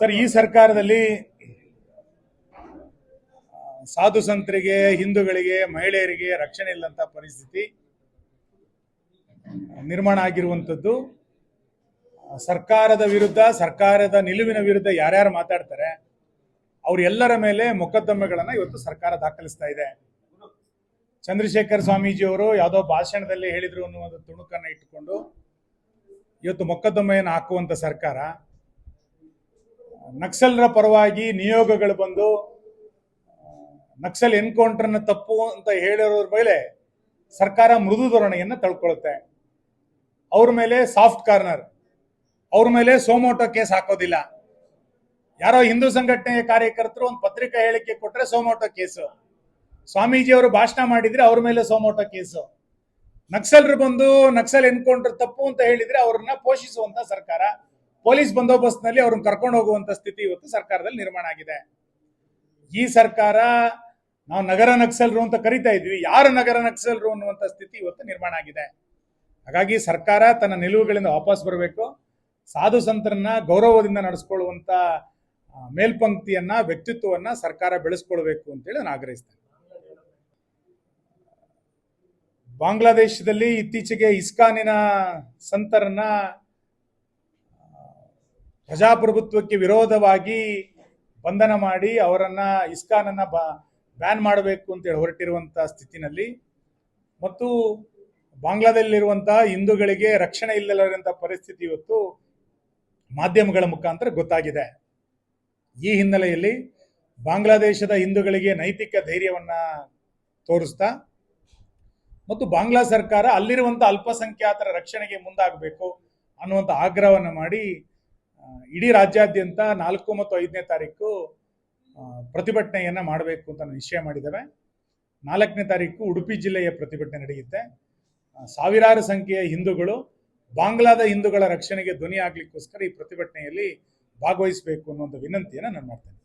Sir, ಈ ಸರ್ಕಾರದಲ್ಲಿ ಸಾಧು ಸಂತರಿಗೆ, ಹಿಂದೂಗಳಿಗೆ, ಮಹಿಳೆಯರಿಗೆ ರಕ್ಷಣೆ ಇಲ್ಲಂತ ಪರಿಸ್ಥಿತಿ ನಿರ್ಮಾಣ ಆಗಿರುವಂಥದ್ದು ಸರ್ಕಾರದ ವಿರುದ್ಧ, ಸರ್ಕಾರದ ನಿಲುವಿನ ವಿರುದ್ಧ ಯಾರ್ಯಾರು ಮಾತಾಡ್ತಾರೆ, ಅವರೆಲ್ಲರ ಮೇಲೆ ಮೊಕದ್ದಮೆಗಳನ್ನು ಇವತ್ತು ಸರ್ಕಾರ ದಾಖಲಿಸ್ತಾ ಇದೆ. ಚಂದ್ರಶೇಖರ್ ಸ್ವಾಮೀಜಿಯವರು ಯಾವುದೋ ಭಾಷಣದಲ್ಲಿ ಹೇಳಿದ್ರು ಅನ್ನುವಂಥ ತುಣುಕನ್ನು ಇಟ್ಟುಕೊಂಡು, ಇವತ್ತು ಮೊಕದ್ದಮೆಯನ್ನು ಹಾಕುವಂತ ಸರ್ಕಾರ ನಕ್ಸಲರ ಪರವಾಗಿ ನಿಯೋಗಗಳು ಬಂದು ನಕ್ಸಲ್ ಎನ್ಕೌಂಟರ್ನ ತಪ್ಪು ಅಂತ ಹೇಳಿರೋರ ಮೇಲೆ ಸರ್ಕಾರ ಮೃದು ಧೋರಣೆಯನ್ನು ತಳ್ಕೊಳ್ಳುತ್ತೆ. ಅವ್ರ ಮೇಲೆ ಸಾಫ್ಟ್ ಕಾರ್ನರ್, ಅವ್ರ ಮೇಲೆ ಸೋಮೋಟೋ ಕೇಸ್ ಹಾಕೋದಿಲ್ಲ. ಯಾರೋ ಹಿಂದೂ ಸಂಘಟನೆಯ ಕಾರ್ಯಕರ್ತರು ಒಂದು ಪತ್ರಿಕಾ ಹೇಳಿಕೆ ಕೊಟ್ರೆ ಸೋಮೋಟೋ ಕೇಸು. ಸ್ವಾಮೀಜಿ ಅವರು ಭಾಷಣ ಮಾಡಿದ್ರೆ ಅವ್ರ ಮೇಲೆ ಸೋಮೋಟೋ ಕೇಸು. ನಕ್ಸಲ್ರು ಬಂದು ನಕ್ಸಲ್ ಎನ್ಕೌಂಟರ್ ತಪ್ಪು ಅಂತ ಹೇಳಿದ್ರೆ ಅವ್ರನ್ನ ಪೋಷಿಸುವಂತ ಸರ್ಕಾರ. ಪೊಲೀಸ್ ಬಂದೋಬಸ್ತ್ನಲ್ಲಿ ಅವ್ರನ್ನ ಕರ್ಕೊಂಡು ಹೋಗುವಂತ ಸ್ಥಿತಿ ಇವತ್ತು ಸರ್ಕಾರದಲ್ಲಿ ನಿರ್ಮಾಣ ಆಗಿದೆ. ಈ ಸರ್ಕಾರ ನಾವು ನಗರ ನಕ್ಸಲ್ರು ಅಂತ ಕರಿತಾ ಇದ್ವಿ. ಯಾರು ನಗರ ನಕ್ಸಲ್ರು ಅನ್ನುವಂತ ಸ್ಥಿತಿ ಇವತ್ತು ನಿರ್ಮಾಣ ಆಗಿದೆ. ಹಾಗಾಗಿ ಸರ್ಕಾರ ತನ್ನ ನಿಲುವುಗಳಿಂದ ವಾಪಸ್ ಬರಬೇಕು. ಸಾಧು ಸಂತರನ್ನ ಗೌರವದಿಂದ ನಡೆಸ್ಕೊಳ್ಳುವಂತ ಆ, ಮೇಲ್ಪಂಕ್ತಿಯನ್ನ ವ್ಯಕ್ತಿತ್ವವನ್ನ ಸರ್ಕಾರ ಬೆಳೆಸ್ಕೊಳ್ಬೇಕು ಅಂತೇಳಿ ನಾನು ಆಗ್ರಹಿಸ್ತೇನೆ. ಬಾಂಗ್ಲಾದೇಶದಲ್ಲಿ ಇತ್ತೀಚೆಗೆ ಇಸ್ಕಾನಿನ ಸಂತರನ್ನ ಪ್ರಜಾಪ್ರಭುತ್ವಕ್ಕೆ ವಿರೋಧವಾಗಿ ಬಂಧನ ಮಾಡಿ ಅವರನ್ನ ಬ, ಬ್ಯಾನ್ ಮಾಡಬೇಕು ಅಂತೇಳಿ ಹೊರಟಿರುವಂಥ ಸ್ಥಿತಿನಲ್ಲಿ. ಮತ್ತು ಬಾಂಗ್ಲಾದಲ್ಲಿರುವಂತಹ ಹಿಂದೂಗಳಿಗೆ ರಕ್ಷಣೆ ಇಲ್ಲದಂಥ ಪರಿಸ್ಥಿತಿ ಇವತ್ತು ಮಾಧ್ಯಮಗಳ ಮುಖಾಂತರ ಗೊತ್ತಾಗಿದೆ. ಈ ಹಿನ್ನೆಲೆಯಲ್ಲಿ ಬಾಂಗ್ಲಾದೇಶದ ಹಿಂದೂಗಳಿಗೆ ನೈತಿಕ ಧೈರ್ಯವನ್ನ ತೋರಿಸ್ತಾ, ಮತ್ತು ಬಾಂಗ್ಲಾ ಸರ್ಕಾರ ಅಲ್ಲಿರುವಂಥ ಅಲ್ಪಸಂಖ್ಯಾತರ ರಕ್ಷಣೆಗೆ ಮುಂದಾಗಬೇಕು ಅನ್ನುವಂಥ ಆಗ್ರಹವನ್ನು ಮಾಡಿ ಇಡೀ ರಾಜ್ಯಾದ್ಯಂತ ನಾಲ್ಕು ಮತ್ತು ಐದನೇ ತಾರೀಕು ಪ್ರತಿಭಟನೆಯನ್ನು ಮಾಡಬೇಕು ಅಂತ ನಿಶ್ಚಯ ಮಾಡಿದ್ದೇವೆ. ನಾಲ್ಕನೇ ತಾರೀಕು ಉಡುಪಿ ಜಿಲ್ಲೆಯ ಪ್ರತಿಭಟನೆ ನಡೆಯುತ್ತೆ. ಸಾವಿರಾರು ಸಂಖ್ಯೆಯ ಹಿಂದೂಗಳು, ಬಾಂಗ್ಲಾದ ಹಿಂದೂಗಳ ರಕ್ಷಣೆಗೆ ಧ್ವನಿ ಆಗ್ಲಿಕ್ಕೋಸ್ಕರ ಈ ಪ್ರತಿಭಟನೆಯಲ್ಲಿ ಭಾಗವಹಿಸಬೇಕು ಅನ್ನೋ ಒಂದು ವಿನಂತಿಯನ್ನು ನಾನು ಮಾಡ್ತೇನೆ.